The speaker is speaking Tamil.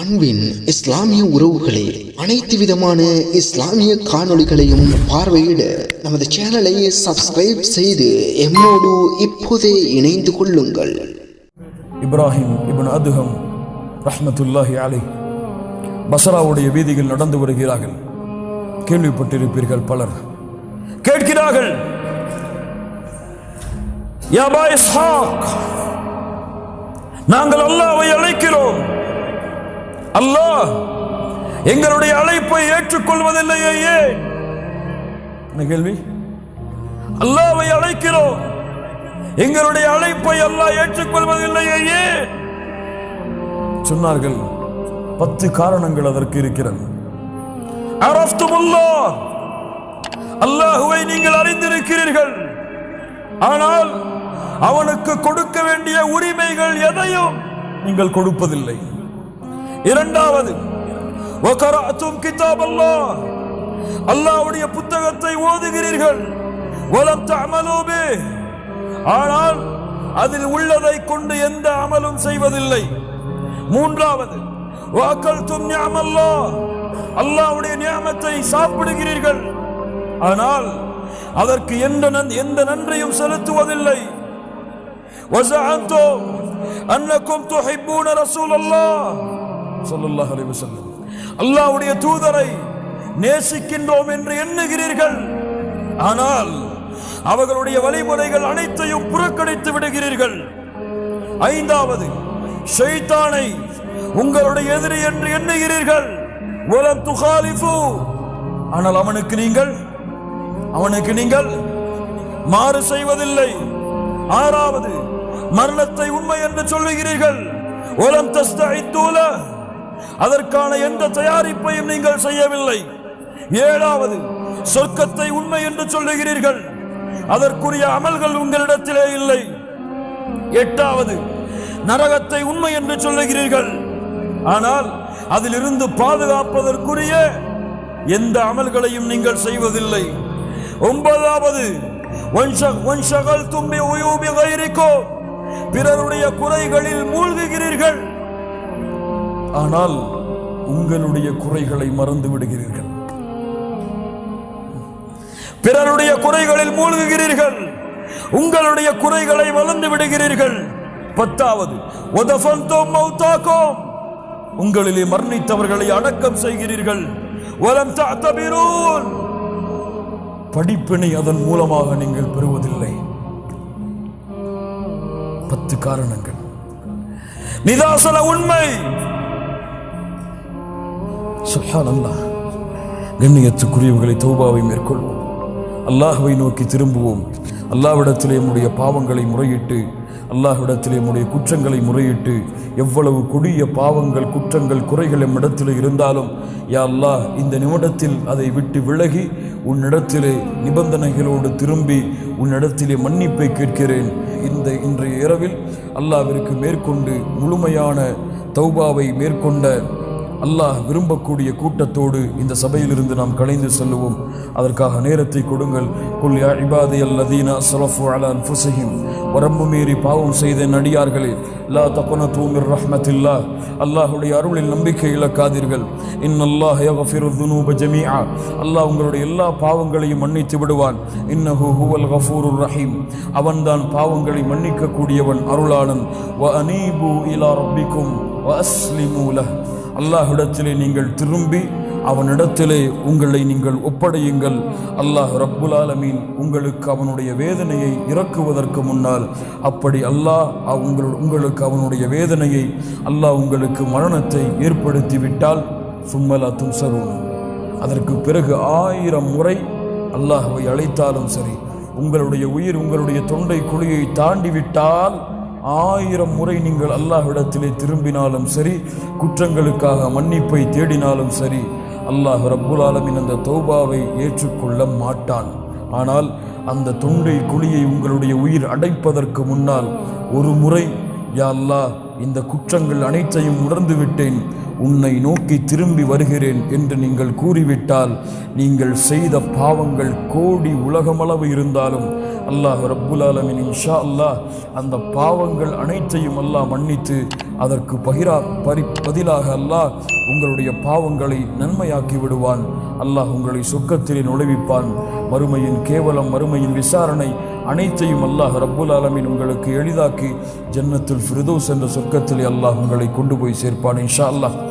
அன்பின் இஸ்லாமிய உறவுகளே அனைத்து விதமான இஸ்லாமிய காணொளிகளையும் பார்வையிட நமது சேனலை சப்ஸ்கிரைப் செய்து எம்மோடு இப்போதே இணைந்து கொள்ளுங்கள். இப்ராஹிம் இபன் அதுகம் ரஹ்மத்துல்லாஹி அலை பசராவுடைய வீதியில் நடந்து வருகிறார்கள். கேள்விப்பட்டிருப்பீர்கள் பலர். கேட்கிறார்கள் யா நாங்கள் அல்லாவை அழைக்கிறோம். அல்லாஹ் எங்களுடைய அழைப்பை ஏற்றுக்கொள்வதில்லையே ஏன்? என்ன கேள்வி? அல்லாவை அழைக்கிறோம். எங்களுடைய அழைப்பை அல்லாஹ் ஏற்றுக்கொள்வதில்லையே ஏன்? சொன்னார்கள் பத்து காரணங்கள் அதற்கு இருக்கிறது. அரஃப்துமுல்லாஹ் அல்லாஹுவை நீங்கள் அறிந்திருக்கிறீர்கள். ஆனால் அவனுக்கு கொடுக்க வேண்டிய உரிமைகள் எதையும் நீங்கள் கொடுப்பதில்லை. இரண்டாவது கிதாப் அல்லாஹ் அல்லாஹ்வுடைய புத்தகத்தை ஓதுகிறீர்கள். வலம் தமலோபே ஆனால் அதில் உள்ளதை கொண்டு எந்த அமலும் செய்வதில்லை. மூன்றாவது வாக்கள் தும் ஞாமல்லா அல்லாவுடைய நியாமத்தை சாப்பிடுகிறீர்கள். ஆனால் அதற்கு எந்த எந்த நன்றியும் செலுத்துவதில்லை. வசஅந்தோ அன்னக்கும் துஹிப்பூன ரசூலல்லாஹ். சொல்லல்லாஹ் அலிவசல்லம் அல்லாவுடைய தூதரை நேசிக்கின்றோம் என்று எண்ணுகிறீர்கள். ஆனால் அவர்களுடைய வழிமுறைகள் அனைத்தையும் புறக்கணித்து விடுகிறீர்கள். ஐந்தாவது ஷைத்தானை உங்களுடைய எதிரி என்று எண்ணுகிறீர்கள். உலம் துகாலிஃபு. ஆனால் அவனுக்கு நீங்கள் அவனுக்கு நீங்கள் மாறு செய்வதில்லை. ஆறாவது மரணத்தை உண்மை என்று சொல்லுகிறீர்கள். உலம் தஸ்தூல அதற்கான எந்த தயாரிப்பையும் நீங்கள் செய்யவில்லை. ஏழாவது சொர்க்கத்தை உண்மை என்று சொல்லுகிறீர்கள். அதற்குரிய அமல்கள் உங்களிடத்திலே இல்லை. எட்டாவது நரகத்தை உண்மை என்று சொல்லுகிறீர்கள். ஆனால் அதிலிருந்து பாதுகாப்பதற்குரிய எந்த அமல்களையும் நீங்கள் செய்வதில்லை. ஒன்பதாவது பிறருடைய குறைகளில் மூழ்குகிறீர்கள். ஆனால் உங்களுடைய குறைகளை மறந்து விடுகிறீர்கள். பிறருடைய குறைகளில் மூழ்குகிறீர்கள். உங்களுடைய குறைகளை வளர்ந்து விடுகிறீர்கள். பத்தாவது உங்களிலே மரணித்தவர்களை அடக்கம் செய்கிறீர்கள். படிப்பினை அதன் மூலமாக நீங்கள் பெறுவதில்லை. பத்து காரணங்கள். நிதாசன உண்மை. சுஹான் அல்லாஹ் கண்ணியத்துக்குரியவர்களை தௌபாவை மேற்கொள்வோம். அல்லாஹுவை நோக்கி திரும்புவோம். அல்லாஹ்விடத்திலே நம்முடைய பாவங்களை முறையிட்டு அல்லாஹ்விடத்திலே நம்முடைய குற்றங்களை முறையிட்டு எவ்வளவு கொடிய பாவங்கள் குற்றங்கள் குறைகள் நம்மிடத்தில் இருந்தாலும் யா அல்லாஹ் இந்த நிமிடத்தில் அதை விட்டு விலகி உன்னிடத்திலே நிபந்தனைகளோடு திரும்பி உன்னிடத்திலே மன்னிப்பை கேட்கிறேன். இந்த இன்றைய இரவில் அல்லாவிற்கு மேற்கொண்டு முழுமையான தௌபாவை மேற்கொண்ட அல்லாஹ் விரும்பக்கூடிய கூட்டத்தோடு இந்த சபையிலிருந்து நாம் கலைந்து செல்லுவோம். அதற்காக நேரத்தை கொடுங்கள். குல் யா இபாதி அல்லதீன சலஃபு அலா அன்ஃபுஸிஹிம். வரம்பு மீறி பாவம் செய்த நடிகார்களே லா தப்பன தூமிர் ரஹ்மத்தில்லா. அல்லாஹுடைய அருளில் நம்பிக்கை இழக்காதீர்கள். இன்னல்லாஹ் யக்ஃபிரு துனூப ஜமீஆ. அல்லாஹ் உங்களுடைய எல்லா பாவங்களையும் மன்னித்து விடுவான். இன்னஹு ஹுவல் கஃபூருர் ரஹீம். அவன்தான் பாவங்களை மன்னிக்கக்கூடியவன் அருளானன் அருளாளன். வ அனீபு இலா ரப்பிக்கும். வ அஸ்லிமூலஹ் அல்லாஹ்விடத்திலே நீங்கள் திரும்பி அவனிடத்திலே உங்களை நீங்கள் ஒப்படையுங்கள். அல்லாஹ் ரப்புல் ஆலமீன் உங்களுக்கு அவனுடைய வேதனையை இறக்குவதற்கு முன்னால் அப்படி அல்லாஹ் அவ் உங்கள் உங்களுக்கு அவனுடைய வேதனையை அல்லாஹ் உங்களுக்கு மரணத்தை ஏற்படுத்தி விட்டால் சும்மலா தும்சரூன். அதற்கு பிறகு ஆயிரம் முறை அல்லாஹுவை அழைத்தாலும் சரி உங்களுடைய உயிர் உங்களுடைய தொண்டை குழியை தாண்டி விட்டால் ஆயிரம் முறை நீங்கள் அல்லாஹ்விடத்திலே திரும்பினாலும் சரி குற்றங்களுக்காக மன்னிப்பை தேடினாலும் சரி அல்லாஹ் ரப்புல் ஆலமின் அந்த தௌபாவை ஏற்றுக்கொள்ள மாட்டான். ஆனால் அந்த தொண்டை குழியை உங்களுடைய உயிர் அடைப்பதற்கு முன்னால் ஒரு முறை யா அல்லாஹ் இந்த குற்றங்கள் அனைத்தையும் உணர்ந்து விட்டேன் உன்னை நோக்கி திரும்பி வருகிறேன் என்று நீங்கள் கூறிவிட்டால் நீங்கள் செய்த பாவங்கள் கோடி உலகமளவு இருந்தாலும் அல்லாஹ் ரப்புலாலமின் இன்ஷா அல்லாஹ் அந்த பாவங்கள் அனைத்தையும் அல்லாஹ் மன்னித்து அதற்கு பகிரா பரி பதிலாக அல்லாஹ் உங்களுடைய பாவங்களை நன்மையாக்கி விடுவான். அல்லாஹ் உங்களை சொர்க்கத்திலே நுழைவிப்பான். மறுமையின் கேவலம் மறுமையின் விசாரணை அனைத்தையும் அல்லாஹ் ரப்புல் அலமின் உங்களுக்கு எளிதாக்கி ஜன்னத்தில் ஃபிர்தௌஸ் என்ற சொர்க்கத்திலே அல்லாஹ் உங்களை கொண்டு போய் சேர்ப்பான் இன்ஷா அல்லாஹ்